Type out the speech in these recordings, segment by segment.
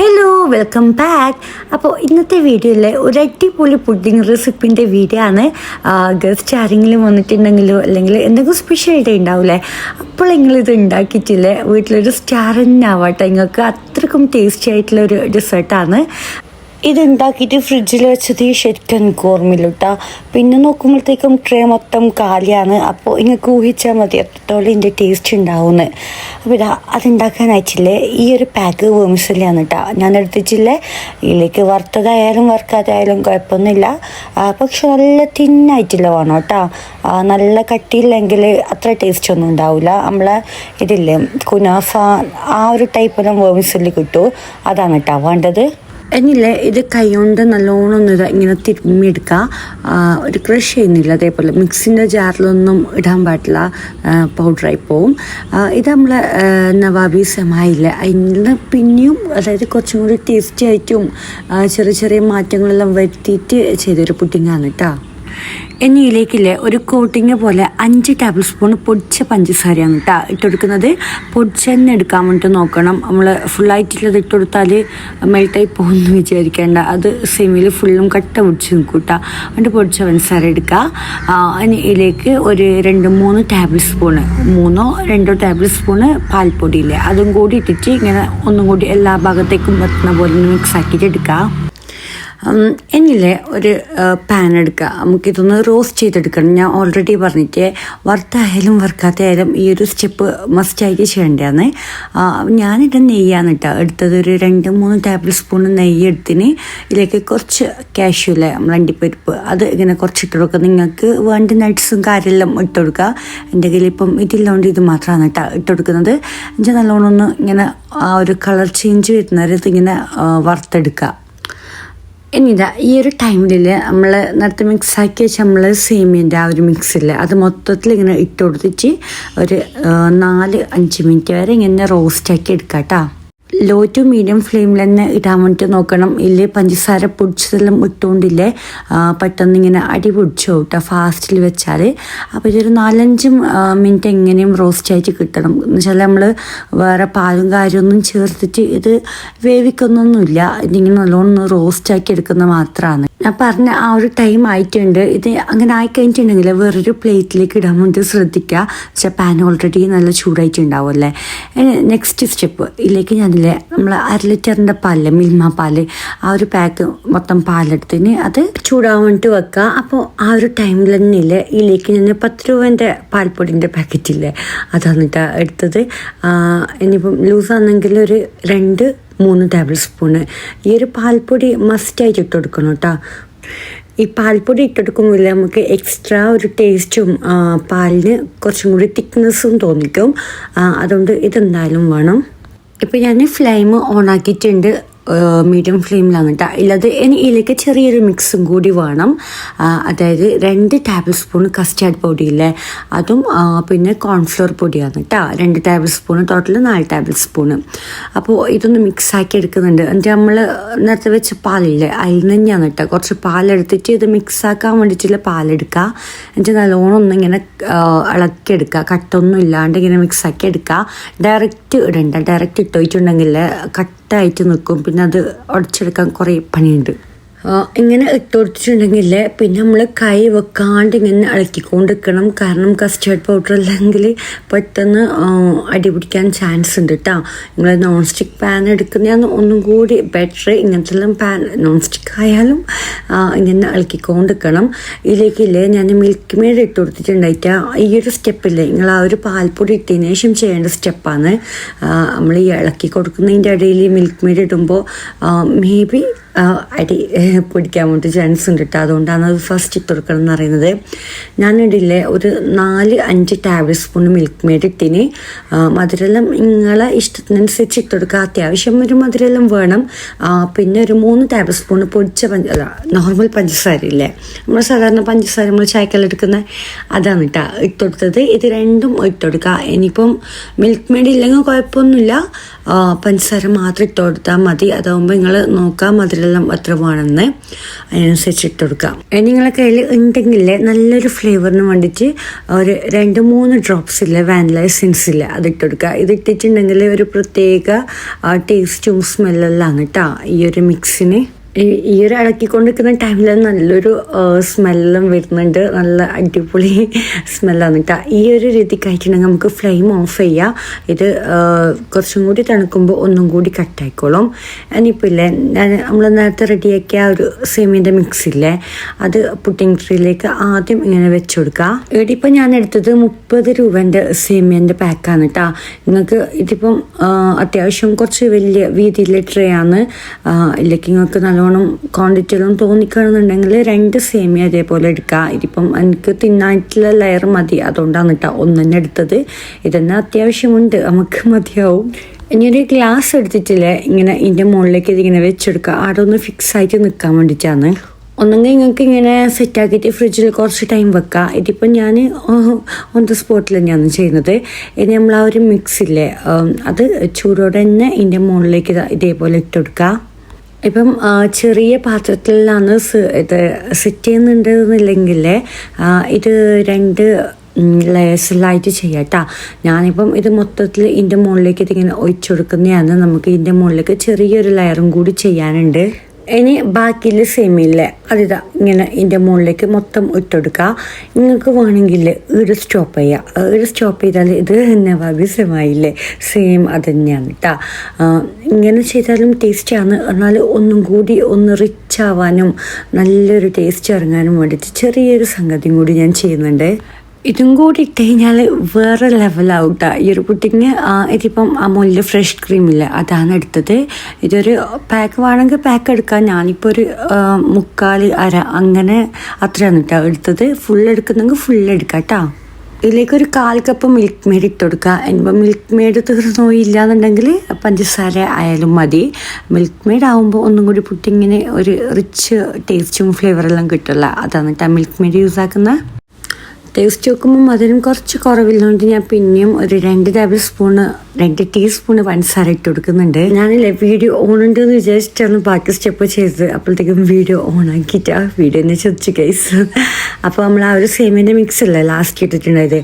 Hello welcome back അപ്പോൾ ഇന്നത്തെ വീഡിയോയിൽ ഒരു അടിപൊളി പുഡിംഗ് റെസിപ്പിന്റെ വീഡിയോ ആണ്. ഗസ്റ്റ് ആരെങ്കിലും വന്നിട്ടുണ്ടെങ്കിലോ അല്ലെങ്കിൽ എന്തെങ്കിലും സ്പെഷ്യൽ ഡേ ഉണ്ടാവില്ലേ അപ്പോൾ നിങ്ങൾ ഇത് ഉണ്ടാക്കിയിട്ടില്ലേ? വീട്ടിലൊരു സ്റ്റാർ തന്നെ ആവട്ടെ. നിങ്ങൾക്ക് അത്രക്കും ടേസ്റ്റി ആയിട്ടുള്ള ഒരു ഡെസേർട്ടാണ് ഇത് ഉണ്ടാക്കിയിട്ട് ഫ്രിഡ്ജിൽ വെച്ചത്? ശരിക്കും എനിക്ക് ഓർമ്മയില്ല കേട്ടോ പിന്നെ നോക്കുമ്പോഴത്തേക്കും ട്രേ മൊത്തം കാലിയാണ്. അപ്പോൾ നിങ്ങൾക്ക് ഊഹിച്ചാൽ മതി എത്രത്തോളം ഇതിന്റെ ടേസ്റ്റ് ഉണ്ടാവുമെന്ന് അപ്പോൾ ഇതാ അതുണ്ടാക്കാനായിട്ടില്ലേ ഈ ഒരു പാക്ക് വേമിസലാണ് കേട്ടോ ഞാൻ എടുത്തിട്ടില്ലേ? ഇതിലേക്ക് വറുത്തതായാലും വറുക്കാതായാലും കുഴപ്പമൊന്നുമില്ല. പക്ഷെ നല്ല തിന്നായിട്ടില്ല വേണം കേട്ടോ നല്ല കട്ടിയില്ലെങ്കിൽ അത്ര ടേസ്റ്റ് ഒന്നും ഉണ്ടാവില്ല നമ്മളെ ഇതില്ലേ കുനാഫ ആ ഒരു ടൈപ്പ് വേമിസൽ കിട്ടും. അതാണ് കേട്ടോ വേണ്ടത്. എന്നില്ലേ ഇത് കൈകൊണ്ട് നല്ലോണം ഇതാ ഇങ്ങനെ തിരുമ്മിയെടുക്കുക. ഒരു ക്രഷ് ചെയ്യുന്നില്ല. അതേപോലെ മിക്സിന്റെ ജാറിലൊന്നും ഇടാൻ പാടില്ല. പൗഡറായി പോവും. ഇത് നമ്മൾ നവാബി സെമായില്ലേ അതിന് പിന്നെയും അതായത് കുറച്ചും കൂടി ടേസ്റ്റി ആയിട്ടും ചെറിയ ചെറിയ മാറ്റങ്ങളെല്ലാം വരുത്തിയിട്ട് ചെയ്തൊരു പുഡിങ്ങാണ് കേട്ടോ. ഇനി ഇതിലേക്കില്ലേ ഒരു കോട്ടിങ് പോലെ അഞ്ച് ടേബിൾ സ്പൂൺ പൊടിച്ച പഞ്ചസാരയാണ് കേട്ടോ ഇട്ടെടുക്കുന്നത്. പൊടിച്ച തന്നെ എടുക്കാൻ വേണ്ടിയിട്ട് നോക്കണം. നമ്മൾ ഫുള്ളായിട്ടുള്ളത് ഇട്ടെടുത്താൽ മെൽട്ടായി പോകുമെന്ന് വിചാരിക്കേണ്ട. അത് സെമിയിൽ ഫുള്ളും കട്ട പൊടിച്ച് നിൽക്കും കേട്ടോ. എന്നിട്ട് പൊടിച്ച പഞ്ചസാര എടുക്കുക. അനിയിലേക്ക് ഒരു രണ്ട് മൂന്ന് ടേബിൾ സ്പൂണ് മൂന്നോ രണ്ടോ ടേബിൾ സ്പൂണ് പാൽപ്പൊടിയില്ലേ അതും കൂടി ഇട്ടിട്ട് ഇങ്ങനെ ഒന്നും കൂടി എല്ലാ ഭാഗത്തേക്കും എത്തുന്ന പോലെ മിക്സ് ആക്കിയിട്ട് എടുക്കുക. എന്നില്ലേ ഒരു പാൻ എടുക്കുക നമുക്കിതൊന്ന് റോസ്റ്റ് ചെയ്തെടുക്കണം. ഞാൻ ഓൾറെഡി പറഞ്ഞിട്ട് വറുത്തായാലും വറുക്കാത്തയായാലും ഈ ഒരു സ്റ്റെപ്പ് മസ്റ്റായിട്ട് ചെയ്യേണ്ടതാണ്. ഞാനിട്ട് നെയ്യാണ് കേട്ടോ എടുത്തത്. ഒരു രണ്ട് മൂന്ന് ടേബിൾ സ്പൂൺ നെയ്യ് എടുത്തിന് ഇതിലേക്ക് കുറച്ച് കാഷ്യൂല്ലേ നമ്മൾ അണ്ടിപ്പരിപ്പ്. അത് ഇങ്ങനെ കുറച്ച് ഇട്ട് കൊടുക്കുക നിങ്ങൾക്ക് വേണ്ട നട്ട്സും കാര്യമെല്ലാം ഇട്ട് കൊടുക്കുക എന്റെ കയ്യിൽ ഇപ്പം ഇതില്ലാണ്ട് ഇത് മാത്രമാണ് കേട്ടോ ഇട്ട് കൊടുക്കുന്നത്. എന്നുവെച്ചാൽ നല്ലോണം ഒന്ന് ഇങ്ങനെ ആ ഒരു കളർ ചേഞ്ച് വരുന്നവരത് ഇങ്ങനെ വറുത്തെടുക്കുക ഇനിതാ ഈ ഒരു ടൈമിൽ നമ്മൾ നേരത്തെ മിക്സ് ആക്കി വെച്ച നമ്മൾ സേമിയന്റെ ആ ഒരു മിക്സില്ലേ അത് മൊത്തത്തിൽ ഇങ്ങനെ ഇട്ട് കൊടുത്തിട്ട് ഒരു നാല് അഞ്ച് മിനിറ്റ് വരെ ഇങ്ങനെ റോസ്റ്റ് ആക്കി എടുക്കാം കേട്ടോ ലോ ടു മീഡിയം ഫ്ലെയിമിൽ തന്നെ ഇടാൻ വേണ്ടിയിട്ട് നോക്കണം. ഇല്ലേ പഞ്ചസാര പൊടിച്ചതെല്ലാം ഇട്ടുകൊണ്ടില്ലേ പെട്ടെന്ന് ഇങ്ങനെ അടി പൊടിച്ചു കേട്ടോ ഫാസ്റ്റിൽ വെച്ചാൽ അപ്പോൾ ഇതൊരു നാലഞ്ച് മിനിറ്റ് എങ്ങനെയും റോസ്റ്റ് ആയിട്ട് കിട്ടണം. എന്ന് വെച്ചാൽ നമ്മൾ വേറെ പാലും കാര്യമൊന്നും ചേർത്തിട്ട് ഇത് വേവിക്കുന്നൊന്നുമില്ല. ഇതിങ്ങനെ നല്ലോണം റോസ്റ്റ് ആക്കി എടുക്കുന്നത് മാത്രമാണ് ഞാൻ പറഞ്ഞ ആ ഒരു ടൈം ആയിട്ടുണ്ട്. ഇത് അങ്ങനെ ആയിക്കഴിഞ്ഞിട്ടുണ്ടെങ്കിൽ വേറൊരു പ്ലേറ്റിലേക്ക് ഇടാൻ വേണ്ടി ശ്രദ്ധിക്കുക പക്ഷേ പാൻ ഓൾറെഡി നല്ല ചൂടായിട്ടുണ്ടാവും അല്ലേ? നെക്സ്റ്റ് സ്റ്റെപ്പ് ഇതിലേക്ക് ഞാനില്ലേ നമ്മൾ അര ലിറ്ററിന്റെ പാൽ മിൽമ പാൽ ആ ഒരു പാക്ക് മൊത്തം പാലെടുത്തിന് അത് ചൂടാവാൻ വേണ്ടിയിട്ട് വെക്കുക അപ്പോൾ ആ ഒരു ടൈമിൽ ഈ ഇതിലേക്ക് ഞാൻ പത്ത് രൂപേന്റെ പാൽപ്പൊടിന്റെ പാക്കറ്റ് ഇല്ലേ അത് കേട്ടോ എടുത്തത്. ഇനിയിപ്പം ലൂസാണെങ്കിൽ ഒരു രണ്ട് മൂന്ന് ടേബിൾ സ്പൂണ്. ഈ ഒരു പാൽപ്പൊടി മസ്റ്റായിട്ട് ഇട്ട് കൊടുക്കണം കേട്ടോ ഈ പാൽപ്പൊടി ഇട്ടെടുക്കുമ്പോൾ നമുക്ക് എക്സ്ട്രാ ഒരു ടേസ്റ്റും പാലിന് കുറച്ചും കൂടി തിക്നെസ്സും തോന്നിക്കും. അതുകൊണ്ട് ഇതെന്തായാലും വേണം. ഇപ്പം ഞാൻ ഫ്ലെയിം ഓൺ ആക്കിയിട്ടുണ്ട്. മീഡിയം ഫ്ലെയിമിലാണ് കേട്ടോ ഇല്ലത് ഇനി ഇതിലേക്ക് ചെറിയൊരു മിക്സും കൂടി വേണം. അതായത് രണ്ട് ടേബിൾ സ്പൂൺ കസ്റ്റാർഡ് പൊടിയില്ലേ അതും പിന്നെ കോൺഫ്ലോർ പൊടിയാണ് കേട്ടോ രണ്ട് ടേബിൾ സ്പൂൺ ടോട്ടൽ നാല് ടേബിൾ സ്പൂൺ അപ്പോൾ ഇതൊന്ന് മിക്സാക്കി എടുക്കുന്നുണ്ട്. എന്നിട്ട് നമ്മൾ നേരത്തെ വെച്ച പാലില്ലേ? അതിൽ തന്നെയാണ് കേട്ടോ കുറച്ച് പാലെടുത്തിട്ട് ഇത് മിക്സാക്കാൻ വേണ്ടിയിട്ടുള്ള പാലെടുക്കുക. എന്നിട്ട് നല്ലോണം ഒന്നിങ്ങനെ ഇളക്കിയെടുക്കുക. കട്ടൊന്നും ഇല്ലാണ്ട് ഇങ്ങനെ മിക്സാക്കി എടുക്കുക. ഡയറക്റ്റ് ഇടണ്ട. ഡയറക്റ്റ് ഇട്ടുപോയിട്ടുണ്ടെങ്കിൽ കട്ടായിട്ട് നിൽക്കും. പിന്നെ അത് ഉടച്ചെടുക്കാൻ കുറേ പണിയുണ്ട്. ഇങ്ങനെ ഇട്ട് പിന്നെ നമ്മൾ കൈ വെക്കാണ്ട് ഇങ്ങനെ ഇളക്കിക്കൊണ്ടിരിക്കണം കാരണം കസ്റ്റേർഡ് പൗഡർ അല്ലെങ്കിൽ പെട്ടെന്ന് അടിപിടിക്കാൻ ചാൻസ് ഉണ്ട് കേട്ടോ നിങ്ങൾ നോൺ സ്റ്റിക്ക് പാൻ എടുക്കുന്നതാണ് ഒന്നും കൂടി ബെറ്റർ ഇങ്ങനത്തെ പാൻ നോൺ സ്റ്റിക്ക് ആയാലും ഇങ്ങനെ ഇളക്കിക്കൊണ്ടിരിക്കണം ഇതിലേക്കില്ലേ ഞാൻ മിൽക്ക് മെയ്ഡ് ഇട്ട് കൊടുത്തിട്ടുണ്ടായിട്ട്. ഈ ഒരു സ്റ്റെപ്പില്ലേ നിങ്ങൾ ആ ഒരു പാൽപ്പൊടി ഇട്ടതിന് ശേഷം ചെയ്യേണ്ട സ്റ്റെപ്പാണ് നമ്മൾ ഈ ഇളക്കി കൊടുക്കുന്നതിന്റെ ഇടയിൽ മിൽക്ക് മെയ്ഡ് ഇടുമ്പോൾ മേ ബി അടി പിടിക്കാൻ വേണ്ടി ചാൻസ് ഉണ്ട് കേട്ടോ അതുകൊണ്ടാണ് അത് ഫസ്റ്റ് ഇട്ട് കൊടുക്കണം എന്ന് പറയുന്നത്. ഞാനിടില്ലേ ഒരു നാല് അഞ്ച് ടേബിൾ സ്പൂൺ മിൽക്ക് മെയ്ഡ് ഇട്ടിന് മധുരെല്ലാം നിങ്ങളെ ഇഷ്ടത്തിനനുസരിച്ച് ഇട്ട് കൊടുക്കുക. അത്യാവശ്യം ഒരു മധുരമെല്ലാം വേണം. പിന്നെ ഒരു മൂന്ന് ടേബിൾ സ്പൂൺ പൊടിച്ച പഞ്ച നോർമൽ പഞ്ചസാര ഇല്ലേ? നമ്മൾ സാധാരണ പഞ്ചസാര നമ്മൾ ചായക്കെല്ലാം എടുക്കുന്ന അതാണ് കേട്ടോ ഇട്ട് കൊടുത്തത്. ഇത് രണ്ടും ഇട്ട് കൊടുക്കുക. ഇനിയിപ്പം മിൽക്ക് മെയ്ഡ് ഇല്ലെങ്കിൽ കുഴപ്പമൊന്നുമില്ല. പഞ്ചസാര മാത്രം ഇട്ട് കൊടുത്താൽ മതി. അതാകുമ്പോൾ നിങ്ങൾ നോക്കാം മധുരമെല്ലാം എത്ര വേണമെന്ന് അതിനനുസരിച്ച് ഇട്ട് കൊടുക്കാം. നിങ്ങളെ കയ്യിൽ ഉണ്ടെങ്കിൽ നല്ലൊരു ഫ്ലേവറിന് വേണ്ടിയിട്ട് ഒരു രണ്ട് മൂന്ന് ഡ്രോപ്സ് ഇല്ലേ വാനില എസെൻസ് ഇല്ല അത് ഇട്ട് കൊടുക്കുക. ഇത് ഇട്ടിട്ടുണ്ടെങ്കിൽ ഒരു പ്രത്യേക ടേസ്റ്റും സ്മെല്ലെല്ലാം കേട്ടോ ഈ ഒരു മിക്സിന് ഈ ഒരു ഇളക്കിക്കൊണ്ടിരിക്കുന്ന ടൈമിൽ നല്ലൊരു സ്മെല്ലും വരുന്നുണ്ട്. നല്ല അടിപൊളി സ്മെല്ലാണ് കേട്ടോ ഈ ഒരു രീതി കഴിച്ചിട്ടുണ്ടെങ്കിൽ നമുക്ക് ഫ്ലെയിം ഓഫ് ചെയ്യാം. ഇത് കുറച്ചും കൂടി തണുക്കുമ്പോൾ ഒന്നും കൂടി കട്ടായിക്കോളും ഇനിയിപ്പോൾ ഇല്ലേ നമ്മൾ നേരത്തെ റെഡിയാക്കിയ ഒരു സേമിയന്റെ മിക്സ് ഇല്ലേ അത് പുട്ടിംഗ് ട്രീയിലേക്ക് ആദ്യം ഇങ്ങനെ വെച്ച് കൊടുക്കുക ഇവിടെ ഇപ്പം ഞാൻ എടുത്തത് മുപ്പത് രൂപേന്റെ സേമിയന്റെ പാക്കാണ് കേട്ടോ നിങ്ങൾക്ക് ഇതിപ്പം അത്യാവശ്യം കുറച്ച് വലിയ വീതിയിലെ ട്രേ ആണ്. ഇല്ലെങ്കിൽ നിങ്ങൾക്ക് നല്ലോണം ക്വാണ്ടിറ്റിയിലും തോന്നിക്കണമെന്നുണ്ടെങ്കിൽ രണ്ട് സേമിയ അതേപോലെ എടുക്കുക ഇതിപ്പം എനിക്ക് തിന്നായിട്ടുള്ള ലെയർ മതി. അതുകൊണ്ടാണ് കേട്ടോ ഒന്ന് തന്നെ എടുത്തത്. ഇതന്നെ അത്യാവശ്യമുണ്ട്. നമുക്ക് മതിയാവും. ഇനി ഒരു ഗ്ലാസ് എടുത്തിട്ടില്ലേ? ഇങ്ങനെ ഇതിന്റെ മുകളിലേക്ക് ഇതിങ്ങനെ വെച്ചെടുക്കുക അവിടെ ഒന്ന് ഫിക്സ് ആയിട്ട് നിൽക്കാൻ വേണ്ടിയിട്ടാണ് ഒന്നെങ്കിൽ നിങ്ങൾക്ക് ഇങ്ങനെ സെറ്റാക്കിയിട്ട് ഫ്രിഡ്ജിൽ കുറച്ച് ടൈം വെക്കുക ഇതിപ്പം ഞാൻ ഓൺ ദ സ്പോട്ടിൽ തന്നെയാണ് ചെയ്യുന്നത്. ഇനി നമ്മൾ ആ ഒരു മിക്സ് മിക്സില്ലേ അത് ചൂടോടെ തന്നെ ഇതിന്റെ മുകളിലേക്ക് ഇതേപോലെ ഇട്ട് കൊടുക്കുക ഇപ്പം ചെറിയ പാത്രത്തിലാണ് ഇത് സെറ്റ് ചെയ്യുന്നുണ്ടെന്നില്ലെങ്കിൽ ഇത് രണ്ട് ലേസിലായിട്ട് ചെയ്യാം കേട്ടോ ഞാനിപ്പം ഇത് മൊത്തത്തിൽ ഇതിന്റെ മുകളിലേക്ക് ഇതിങ്ങനെ ഒഴിച്ചു കൊടുക്കുന്നതാണ് നമുക്ക് ഇതിന്റെ മുകളിലേക്ക് ചെറിയൊരു ലെയറും കൂടി ചെയ്യാനുണ്ട്. ഇനി ബാക്കിയിൽ സെമിയിലെ അതിതാ ഇങ്ങനെ ഇതിന്റെ മുകളിലേക്ക് മൊത്തം ഇട്ടെടുക്കുക നിങ്ങൾക്ക് വേണമെങ്കിൽ ഒരു സ്റ്റോപ്പ് ചെയ്യാം. ഒരു സ്റ്റോപ്പ് ചെയ്താൽ ഇത് നവാബി സെമായില്ലേ സെയിം അത് തന്നെയാണ് കേട്ടോ ഇങ്ങനെ ചെയ്താലും ടേസ്റ്റാണ് എന്നാൽ ഒന്നും കൂടി ഒന്ന് റിച്ച് ആവാനും നല്ലൊരു ടേസ്റ്റ് ഇറങ്ങാനും വേണ്ടിയിട്ട് ചെറിയൊരു സംഗതിയും കൂടി ഞാൻ ചെയ്യുന്നുണ്ട്. ഇതും കൂടി ഇട്ട് കഴിഞ്ഞാൽ വേറെ ലെവലാവും. ഈ ഒരു പുട്ടിങ് ഇതിപ്പം അമൂലിന്റെ ഫ്രഷ് ക്രീമില്ല അതാണ് എടുത്തത്. ഇതൊരു പാക്ക് വേണമെങ്കിൽ പാക്ക് എടുക്കാം. ഞാനിപ്പോൾ ഒരു മുക്കാൽ അര അങ്ങനെ അത്രയാണ് കേട്ടോ എടുത്തത്. ഫുൾ എടുക്കുന്നെങ്കിൽ ഫുൾ എടുക്കാം കേട്ടോ ഇതിലേക്ക് ഒരു കാൽ കപ്പ് മിൽക്ക് മെയ്ഡ് ഇട്ട് കൊടുക്കുക ഇനിയിപ്പോൾ മിൽക്ക് മെയ്ഡ് തീർന്നു ഇല്ലാന്നുണ്ടെങ്കിൽ പഞ്ചസാര ആയാലും മതി. മിൽക്ക് മെയ്ഡ് ആകുമ്പോൾ ഒന്നും കൂടി പുട്ടിങ്ങിന് ഒരു റിച്ച് ടേസ്റ്റും ഫ്ലേവറെല്ലാം കിട്ടില്ല അതാണ് കേട്ടോ മിൽക്ക് മെയ്ഡ് യൂസ് ആക്കുന്നത് ടേസ്റ്റ് നോക്കുമ്പോൾ മധുരം കുറച്ച് കുറവില്ലോണ്ട് ഞാൻ പിന്നെയും ഒരു രണ്ട് ടേബിൾ സ്പൂണ് രണ്ട് ടീസ്പൂൺ പഞ്ചസാര ഇട്ട് കൊടുക്കുന്നുണ്ട്. ഞാനല്ലേ വീഡിയോ ഓൺ ഉണ്ട് എന്ന് വിചാരിച്ചിട്ടാണ് ബാക്കി സ്റ്റെപ്പ് ചെയ്തത്. അപ്പോഴത്തേക്കും വീഡിയോ ഓൺ ആക്കിയിട്ട്. ആ വീഡിയോ എന്നെ ചോദിച്ചു കേസ് അപ്പോൾ നമ്മൾ ആ ഒരു സേമിന്റെ മിക്സ് അല്ലേ ലാസ്റ്റ് ഇട്ടിട്ടുണ്ടായത്.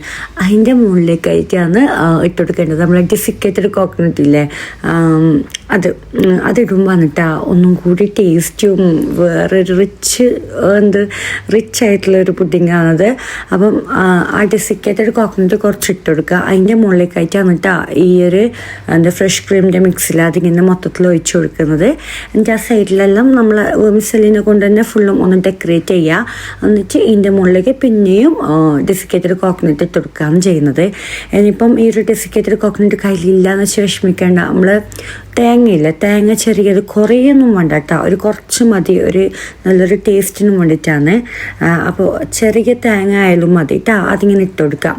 അതിന്റെ മുകളിലേക്കായിട്ടാണ് ഇട്ട് കൊടുക്കേണ്ടത്. നമ്മൾ ഡിസിക്കേറ്റഡ് കോക്കനട്ട് ഇല്ലേ അത് അതിടുമ്പോൾ വന്നിട്ടാ ഒന്നും കൂടി ടേസ്റ്റും വേറൊരു റിച്ച് എന്ത് റിച്ച് ആയിട്ടുള്ള ഒരു പുഡിംഗ് ആണത്. അപ്പം ആ ഡെസിക്കേറ്റഡ് കോക്കനട്ട് കുറച്ച് ഇട്ട് കൊടുക്കുക. അതിന്റെ മുകളിലേക്കായിട്ട് വന്നിട്ടാ ഈ ഒരു എന്താ ഫ്രഷ് ക്രീമിന്റെ മിക്സിൽ അതിങ്ങനെ മൊത്തത്തിൽ ഒഴിച്ചു കൊടുക്കുന്നത്. എന്നിട്ട് ആ സൈഡിലെല്ലാം നമ്മൾ മിസലിനെ കൊണ്ട് തന്നെ ഫുള്ളും ഒന്ന് ഡെക്കറേറ്റ് ചെയ്യുക എന്നിട്ട് ഇതിന്റെ മുകളിലേക്ക് പിന്നെയും ഡെസിക്കേറ്റഡ് കോക്കനട്ട് ഇട്ട് കൊടുക്കുകയാണ് ചെയ്യുന്നത്. ഇനിയിപ്പം ഈ ഒരു ഡെസിക്കേറ്റഡ് കോക്കനട്ട് കയ്യിലില്ല എന്ന് വെച്ച് വിഷമിക്കേണ്ട. നമ്മൾ തേങ്ങയില്ല? തേങ്ങ ചെറിയത് കുറേയൊന്നും വേണ്ട കേട്ടോ ഒരു കുറച്ച് മതി. ഒരു നല്ലൊരു ടേസ്റ്റിനും വേണ്ടിയിട്ടാണ് അപ്പോൾ ചെറിയ തേങ്ങ ആയാലും മതി കേട്ടോ അതിങ്ങനെ ഇട്ട് കൊടുക്കാം.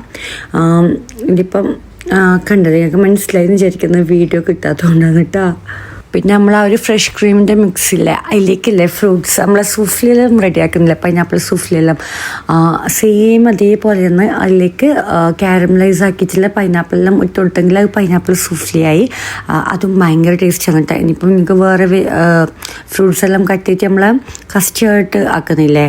ഇതിപ്പം കണ്ടത് ഞങ്ങൾക്ക് മനസ്സിലായി വിചാരിക്കുന്ന. വീഡിയോ കിട്ടാത്തതുകൊണ്ടാണ് കേട്ടോ. പിന്നെ നമ്മൾ ആ ഒരു ഫ്രഷ് ക്രീമിന്റെ മിക്സില്ലേ അതിലേക്കില്ലേ ഫ്രൂട്ട്സ് നമ്മളെ സൂഫ്ലിയെല്ലാം റെഡിയാക്കുന്നില്ല പൈനാപ്പിൾ സൂഫ്ലിയെല്ലാം സെയിം അതേപോലെ തന്നെ അതിലേക്ക് ക്യാരമലൈസ് ആക്കിയിട്ടുള്ള പൈനാപ്പിളെല്ലാം ഇട്ട് കൊടുത്തെങ്കിൽ അത് പൈനാപ്പിൾ സൂഫ്ലിയായി അതും ഭയങ്കര ടേസ്റ്റാണ് കേട്ടോ ഇനിയിപ്പം നിങ്ങൾക്ക് വേറെ ഫ്രൂട്ട്സ് എല്ലാം കട്ടിയിട്ട് നമ്മൾ കസ്റ്റേർഡ് ആക്കുന്നില്ലേ?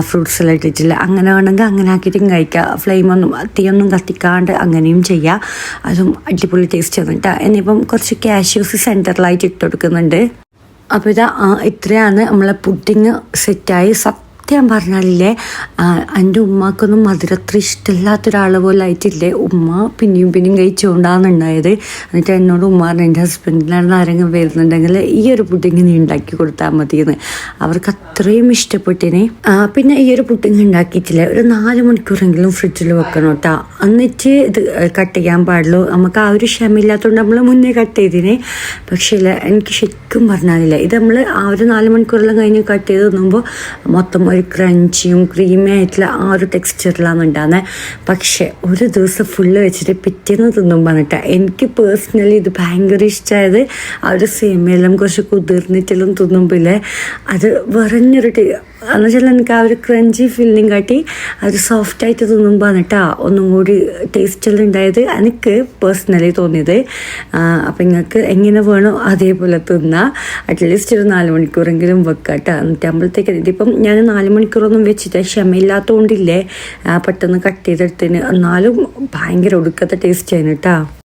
ഫ്രൂട്ട്സ് എല്ലാം ഇട്ടിട്ടില്ല അങ്ങനെ ആണെങ്കിൽ അങ്ങനെ ആക്കിയിട്ടും ഫ്ലെയിം ഫ്ലെയിമൊന്നും തീയൊന്നും കത്തിക്കാണ്ട് അങ്ങനെയും ചെയ്യുക അതും അടിപൊളി ടേസ്റ്റ് ആണ് കേട്ടോ ഇനിയിപ്പം കുറച്ച് കാഷ്യൂസ് സെന്ററിലായിട്ട് ഇട്ട് കൊടുക്കുന്നുണ്ട്. അപ്പോൾ ഇതാ ഇത്രയാണ് നമ്മളെ പുഡിങ് സെറ്റായി സത്യം പറഞ്ഞാലില്ലേ പറഞ്ഞാലേ എന്റെ ഉമ്മാക്കൊന്നും മധുരത്ര ഇഷ്ടമില്ലാത്ത ഒരാൾ പോലെ ആയിട്ടില്ലേ? ഉമ്മ പിന്നെയും പിന്നെയും കഴിച്ചുകൊണ്ടാണ് ഉണ്ടായത് എന്നിട്ട് എന്നോട് ഉമ്മ എന്റെ ഹസ്ബൻഡിനാണ് ആരെങ്കിലും വരുന്നുണ്ടെങ്കിൽ ഈ ഒരു പുഡിങ് നീ ഉണ്ടാക്കി കൊടുത്താൽ മതിയെന്ന്. അവർക്ക് അത്രയും ഇഷ്ടപ്പെട്ടിനെ. പിന്നെ ഈ ഒരു പുഡിങ് ഉണ്ടാക്കിയിട്ടില്ലേ? ഒരു നാല് മണിക്കൂറെങ്കിലും ഫ്രിഡ്ജിൽ വെക്കണം കേട്ടോ. എന്നിട്ട് ഇത് കട്ട് ചെയ്യാൻ പാടുള്ളൂ. നമുക്ക് ആ ഒരു ക്ഷമയില്ലാത്തതുകൊണ്ട് നമ്മൾ മുന്നേ കട്ട് ചെയ്തിനെ. പക്ഷേ എനിക്ക് ശരിക്കും പറഞ്ഞാലില്ല. ഇത് നമ്മൾ ആ ഒരു നാല് മണിക്കൂറെല്ലാം കഴിഞ്ഞ് കട്ട് ചെയ്ത് തിന്നുമ്പോൾ മൊത്തം ഒരു ക്രഞ്ചിയും ക്രീമി ആയിട്ടുള്ള ആ ഒരു ടെക്സ്ചറിലാണ് ഉണ്ടാകുന്നത് പക്ഷേ ഒരു ദിവസം ഫുള്ള് വെച്ചിട്ട് പിറ്റേന്ന് തിന്നുമ്പോൾ വന്നിട്ട് എനിക്ക് പേഴ്സണലി ഇത് ഭയങ്കര ഇഷ്ടമായത് ആ ഒരു സേമിയെല്ലാം കുറച്ച് കുതിർന്നിട്ടെല്ലാം തിന്നുമ്പോൾ അത് വെറഞ്ഞൊരു ടേ- എന്നുവെച്ചാൽ എനിക്ക് ആ ഒരു ക്രഞ്ചി ഫീലിംഗ് കാട്ടി അത് സോഫ്റ്റായിട്ട് തിന്നുമ്പോൾ കേട്ടോ ഒന്നും കൂടി ടേസ്റ്റെല്ലാം ഉണ്ടായത് എനിക്ക് പേഴ്സണലി തോന്നിയത്. അപ്പം നിങ്ങൾക്ക് എങ്ങനെ വേണോ അതേപോലെ തിന്നാം. അറ്റ്ലീസ്റ്റ് ഒരു നാല് മണിക്കൂറെങ്കിലും വെക്കുക കേട്ടോ എന്നിട്ടാകുമ്പോഴത്തേക്ക് ഇതിപ്പം ഞാൻ നാല് മണിക്കൂറൊന്നും വെച്ചിട്ട് ക്ഷമയില്ലാത്തതുകൊണ്ടില്ലേ പെട്ടെന്ന് കട്ട് ചെയ്തെടുത്തിന് എന്നാലും ഭയങ്കര ഒടുക്കത്തെ ടേസ്റ്റ് ആയിരുന്നു കേട്ടോ